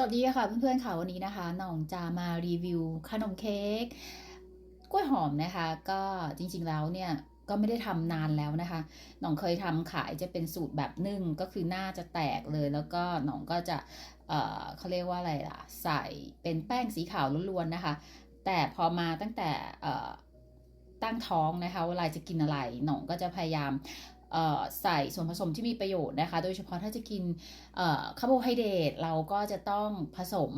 สวัสดีค่ะเพื่อนๆค่ะวันนี้นะคะน่องจะมารีวิวขนมเค้กกล้วยหอมนะคะ ก็จริงๆแล้วเนี่ยก็ไม่ได้ทำนานแล้วนะคะน่องเคยทำขายจะเป็นสูตรแบบนึ่งก็คือหน้าจะแตกเลย แล้วก็น่องก็จะเอ่อเขาเรียกว่าอะไรล่ะ ใส่เป็นแป้งสีขาวล้วนๆนะคะ แต่พอมาตั้งแต่เอ่อตั้งท้องนะคะเวลาจะกินอะไรหน่องก็จะพยายาม ใส่ส่วนผสมที่มีประโยชน์นะคะ โดยเฉพาะถ้าจะกินคาร์โบไฮเดรตเราก็จะต้องผสม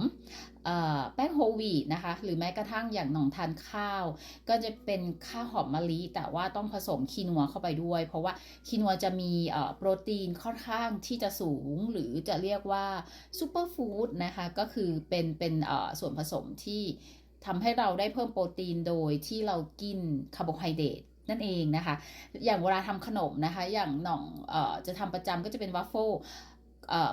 แป้งโฮวีตนะคะ หรือแม้กระทั่งอย่างหน่องทานข้าว ก็จะเป็นข้าวหอมมะลิ แต่ว่าต้องผสมคีนัวเข้าไปด้วย เพราะว่าคีนัวจะมีโปรตีนค่อนข้างที่จะสูง หรือจะเรียกว่าซูเปอร์ฟู้ดนะคะ ก็คือเป็นเป็นส่วนผสมที่ทำให้เราได้เพิ่มโปรตีนโดยที่เรากินคาร์โบไฮเดรต นั่นเองนะคะ อย่างเวลาทำขนมนะคะ อย่างหน่องออจะทำประจำก็จะเป็นวัฟเฟิล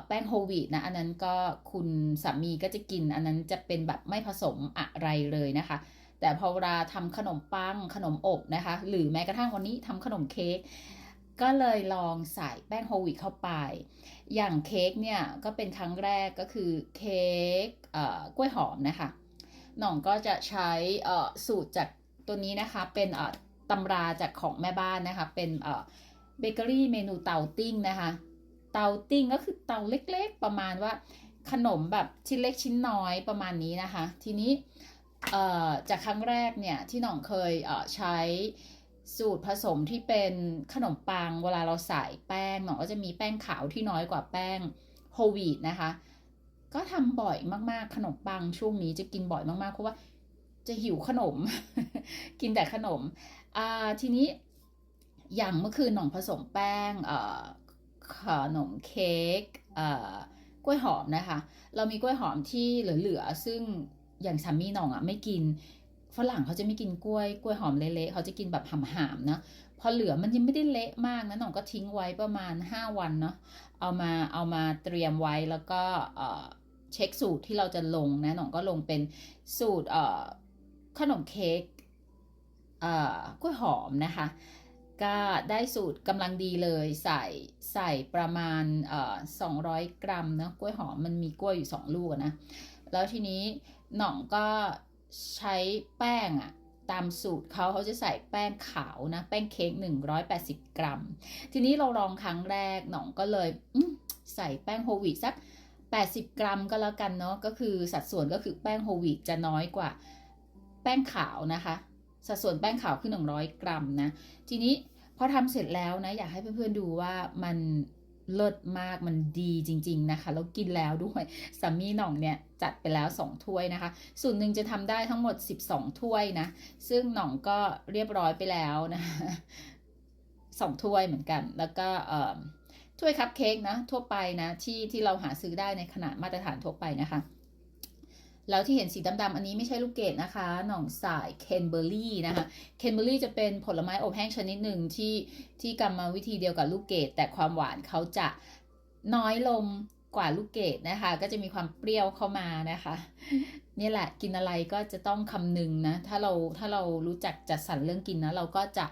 แป้งโฮวีตนะ อันนั้นก็คุณสามีก็จะกิน อันนั้นจะเป็นแบบไม่ผสมอะไรเลยนะคะ แต่พอเวลาทำขนมปังขนมอบนะคะ หรือแม้กระทั่งวันนี้ทำขนมเค้กก็เลยลองใส่แป้งโฮวีตเข้าไป อย่างเค้กเนี่ยก็เป็นครั้งแรกก็คือเค้กกล้วยหอมนะคะ หน่องก็จะใช้สูตรจากตัวนี้นะคะเป็น ตำราจากของแม่บ้านนะคะ เป็นเบเกอรี่เมนูเตาติ้งนะคะ เตาติ้งก็คือเตาเล็กๆ ประมาณว่าขนมแบบชิ้นเล็กชิ้นน้อยประมาณนี้นะคะ ทีนี้จากครั้งแรกเนี่ยที่หน่องเคยใช้สูตรผสมที่เป็นขนมปังเวลาเราใส่แป้งหน่องก็จะมีแป้งขาวที่น้อยกว่าแป้งโฮวีตนะคะ ก็ทำบ่อยมากๆขนมปังช่วงนี้จะกินบ่อยมากๆเพราะว่า จะหิวขนม กินแต่ขนมอ่าทีนี้อย่างเมื่อคืนหน่องผสมแป้งเอ่อขนมเค้กเอ่อกล้วยหอมนะคะ เรามีกล้วยหอมที่เหลือๆซึ่งอย่างสามีหน่องอะไม่กินฝรั่งเขาจะไม่กินกล้วยกล้วยหอมเละๆเขาจะกินแบบหามๆนะพอเหลือมันยังไม่ได้เละมากนะหน่องก็ทิ้งไว้ประมาณ 5 วันเนาะเอามาเอามาเตรียมไว้แล้วก็เช็คสูตรที่เราจะลงนะหน่องก็ลงเป็นสูตร ขนมเค้กกล้วยหอมนะคะ ก็ได้สูตรกำลังดีเลยใส่ใส่ประมาณสองร้อยกรัมนะกล้วยหอมมันมีกล้วยอยู่สองลูกนะ แล้วทีนี้หน่องก็ใช้แป้งอะตามสูตรเขาเขาจะใส่แป้งขาวนะ แป้งเค้ก180 กรัม ทีนี้เราลองครั้งแรกหน่องก็เลยใส่แป้งโฮวีตสัก 80 กรัมก็แล้วกันเนาะก็คือสัดส่วนก็คือแป้งโฮวีตจะน้อยกว่า ป้งขาวนะคะ สัดส่วนแป้งขาวคือ 100 กรัมนะ ทีนี้พอทำเสร็จแล้วนะ อยากให้เพื่อนๆดูว่ามันเลิศมากมันดีจริง ๆ นะคะ แล้วกินแล้วด้วยสามีหน่องเนี่ย จัดไปแล้ว 2 ถ้วยนะคะส่วนหนึ่งจะทำได้ทั้งหมด 12 ถ้วยนะ ซึ่งหน่องก็เรียบร้อยไปแล้วนะสองถ้วยเหมือนกัน แล้วก็ถ้วยคัพเค้กนะ ทั่วไปนะ ที่ที่เราหาซื้อได้ในขนาดมาตรฐานทั่วไปนะคะ แล้วที่เห็นสีดำๆอันนี้ไม่ใช่ลูกเกดนะคะ หน่องสายเคนเบอร์รี่นะคะ เคนเบอร์รี่จะเป็นผลไม้อบแห้งชนิดหนึ่งที่ที่กรรมวิธีเดียวกับลูกเกดแต่ความหวานเขาจะน้อยลงกว่าลูกเกดนะคะ ก็จะมีความเปรี้ยวเข้ามานะคะนี่แหละกินอะไรก็จะต้องคำนึงนะ ถ้าเราถ้าเรารู้จักจัดสรรเรื่องกินนะเราก็จะ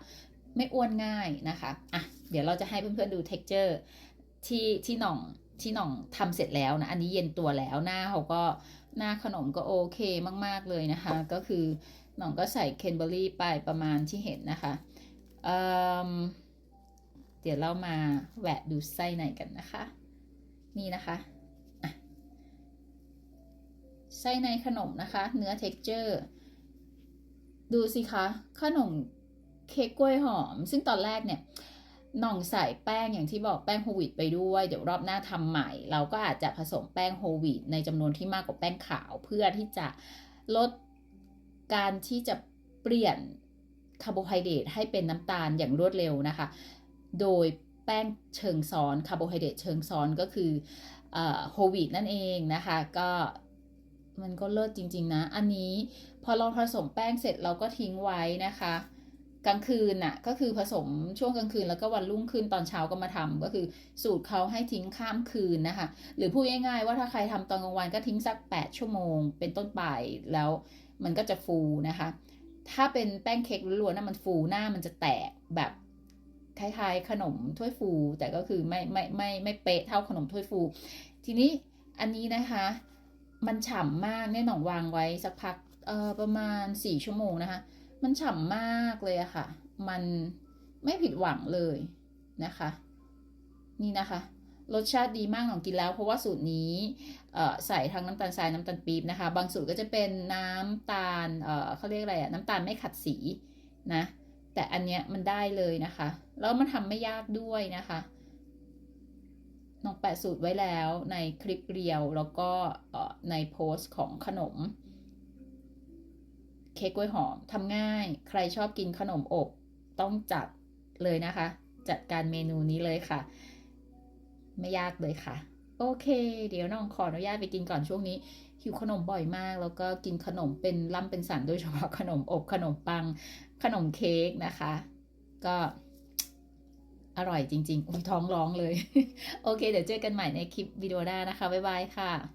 ไม่อ้วนง่ายนะคะอะเดี๋ยวเราจะให้เพื่อนๆดู texture ที่ที่หน่อง ที่หน่องทำเสร็จแล้วนะ อันนี้เย็นตัวแล้วหน้าเขาก็หน้าขนมก็โอเคมาก ๆ เลยนะคะ ก็คือหน่องก็ใส่เคนเบอรี่ไปประมาณที่เห็นนะคะเเดี๋ยวเรามาแหวะดูไส้ในกันนะคะ นี่นะคะไส้ในขนมนะคะ เนื้อเท็กเจอร์ดูสิคะ ขนมเค้กกล้วยหอม ซึ่งตอนแรกเนี่ย น่องใส่แป้งอย่างที่บอกแป้งโฮวีตไปด้วย เดี๋ยวรอบหน้าทำใหม่ เราก็อาจจะผสมแป้งโฮวีตในจำนวนที่มากกว่าแป้งขาว เพื่อที่จะลดการที่จะเปลี่ยนคาร์โบไฮเดรตให้เป็นน้ำตาลอย่างรวดเร็วนะคะ โดยแป้งเชิงซ้อนคาร์โบไฮเดรตเชิงซ้อนก็คือโฮวีตนั่นเองนะคะ ก็มันก็เลิศจริง ๆ นะ อันนี้พอเราผสมแป้งเสร็จเราก็ทิ้งไว้นะคะ กลางคืนน่ะก็คือผสมช่วงกลางคืนแล้วก็วันรุ่งขึ้นตอนเช้าก็มาทำก็คือสูตรเขาให้ทิ้งข้ามคืนนะคะ หรือพูดง่ายๆว่าถ้าใครทำตอนกลางวันก็ทิ้งสัก 8 ชั่วโมง เป็นต้นไปแล้วมันก็จะฟูนะคะ ถ้าเป็นแป้งเค้กล้วนๆนะมันฟูหน้ามันจะแตกแบบคล้ายๆขนมถ้วยฟู แต่ก็คือไม่ไม่ไม่ไม่เป๊ะเท่าขนมถ้วยฟู ทีนี้อันนี้นะคะ มันฉ่ำมากเนี่ยหนองวางไว้สักพักเออประมาณสี่ชั่วโมงนะคะ มันฉ่ำมากเลยอะค่ะ มันไม่ผิดหวังเลยนะคะ นี่นะคะ รสชาติดีมากหนองกินแล้ว เพราะว่าสูตรนี้ใส่ทั้งน้ำตาลทรายน้ำตาลปี๊บนะคะ บางสูตรก็จะเป็นน้ำตาลเเขาเรียกอะไรอะน้ำตาลไม่ขัดสีนะ แต่อันเนี้ยมันได้เลยนะคะ แล้วมันทำไม่ยากด้วยนะคะน้องแปะสูตรไว้แล้วในคลิปเรียวแล้วก็ในโพสต์ของขนม เค้กกล้วยหอมทำง่าย ใครชอบกินขนมอบ ต้องจัดเลยนะคะ จัดการเมนูนี้เลยค่ะ ไม่ยากเลยค่ะ โอเค เดี๋ยวน้องขออนุญาตไปกินก่อนช่วงนี้ หิวขนมบ่อยมาก แล้วก็กินขนมเป็นล่ำเป็นสันโดยเฉพาะขนมอบขนมปัง ขนมเค้กนะคะ ก็อร่อยจริงๆอุ้ยท้องร้องเลย โอเค เดี๋ยวเจอกันใหม่ในคลิปวิดีโอหน้านะคะ บ๊ายบายค่ะ